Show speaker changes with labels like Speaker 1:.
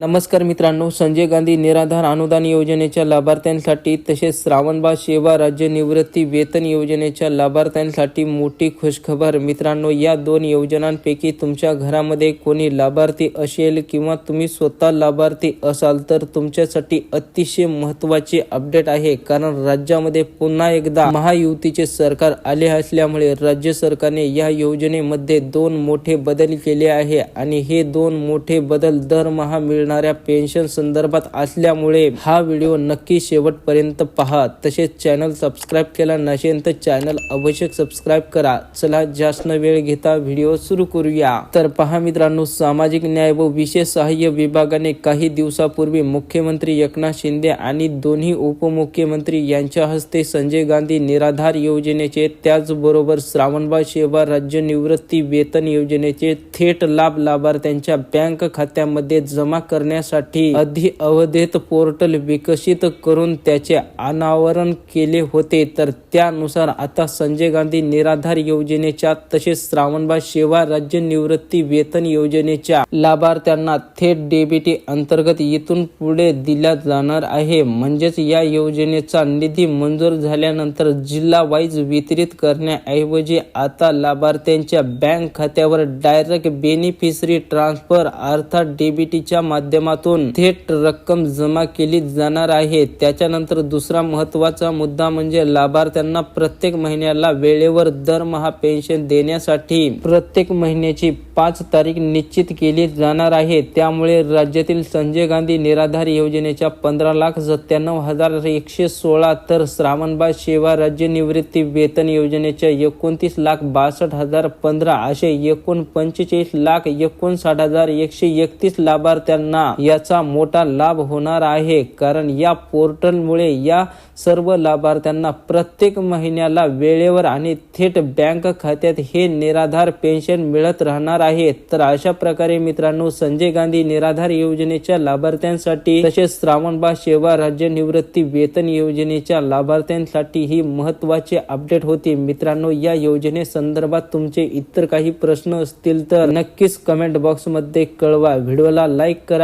Speaker 1: नमस्कार मित्रांनो संजय गांधी निराधार अनुदान योजनेच्या लाभार्थ्यांसाठी तसेच श्रावणबाळ सेवा राज्य निवृत्ती वेतन योजनेच्या लाभार्थ्यांसाठी मोठी खुशखबर. मित्रांनो या दोन योजनांपैकी तुमच्या घरामध्ये कोणी लाभार्थी असेल किंवा तुम्ही स्वतः लाभार्थी असाल तर तुमच्यासाठी अतिशय महत्त्वाचे अपडेट आहे. कारण राज्यामध्ये पुन्हा एकदा महायुतीचे सरकार आले असल्यामुळे राज्य सरकारने या योजनेमध्ये दोन मोठे बदल केले आहे आणि हे दोन मोठे बदल दरमहा मिळ मिळणाऱ्या पेन्शन संदर्भात असल्यामुळे हा व्हिडिओ नक्की शेवटपर्यंत पहा. तसेच चॅनल सबस्क्राईब केला नसेल तर चॅनल अवश्य सबस्क्राईब करा. चला जास्त वेळ घेता व्हिडिओ सुरू करूया. तर पहा मित्रांनो सामाजिक न्याय व विशेष सहाय्य विभागाने काही दिवसापूर्वी मुख्यमंत्री एकनाथ शिंदे आणि दोन्ही उपमुख्यमंत्री यांच्या हस्ते संजय गांधी निराधार योजनेचे त्याचबरोबर श्रावणबाळ सेवा राज्य निवृत्ती वेतन योजनेचे थेट लाभ लाभार्थ्यांच्या बँक खात्यामध्ये जमा करण्यासाठी अधि अवधेत पोर्टल विकसित करून त्याचे अनावरण केले होते. तर त्यानुसार आता संजय गांधी निराधार योजनेच्या तसेच श्रावणबाळ सेवा राज्य निवृत्ती वेतन योजनेच्या लाभार्थ्यांना थेट डेबिटी अंतर्गत येथून पुढे दिल्या जाणार आहे. म्हणजेच या योजनेचा निधी मंजूर झाल्यानंतर जिल्हा वाईज वितरित करण्याऐवजी आता लाभार्थ्यांच्या बँक खात्यावर डायरेक्ट बेनिफिशरी ट्रान्सफर अर्थात डेबिटीच्या माध्यमातून माध्यमातून थेट रक्कम जमा केली जाणार आहे. त्याच्यानंतर दुसरा महत्त्वाचा मुद्दा म्हणजे लाभार्थ्यांना प्रत्येक महिन्याला वेळेवर दरमहा पेन्शन देण्यासाठी प्रत्येक महिन्याची पाच तारीख निश्चित केली जाणार आहे. त्यामुळे राज्यातील संजय गांधी निराधार योजनेच्या पंधरा लाख सत्त्याण्णव हजार एकशे सोळा तर श्रावणबाळ सेवा राज्य निवृत्ती वेतन योजनेच्या एकोणतीस लाख बासष्ट हजार पंधरा असे एकूण पंचेचाळीस लाख एकोणसाठ हजार एकशे एकतीस लाभार्थ्यांना याचा मोठा लाभ होणार आहे. कारण या पोर्टलमुळे या सर्व लाभार्थ्यांना प्रत्येक महिन्याला वेळेवर आणि थेट बँक खात्यात हे निराधार पेन्शन मिळत राहणार आहे. तर अशा प्रकारे मित्रांनो संजय गांधी निराधार योजनेच्या लाभार्थ्यांसाठी तसेच श्रावणबाळ सेवा राज्य निवृत्ती वेतन योजनेच्या लाभार्थ्यांसाठी ही महत्त्वाचे अपडेट होते. मित्रांनो या योजनेसंदर्भात तुमचे इतर काही प्रश्न असतील तर नक्कीच कमेंट बॉक्समध्ये कळवा. व्हिडिओला लाईक करा.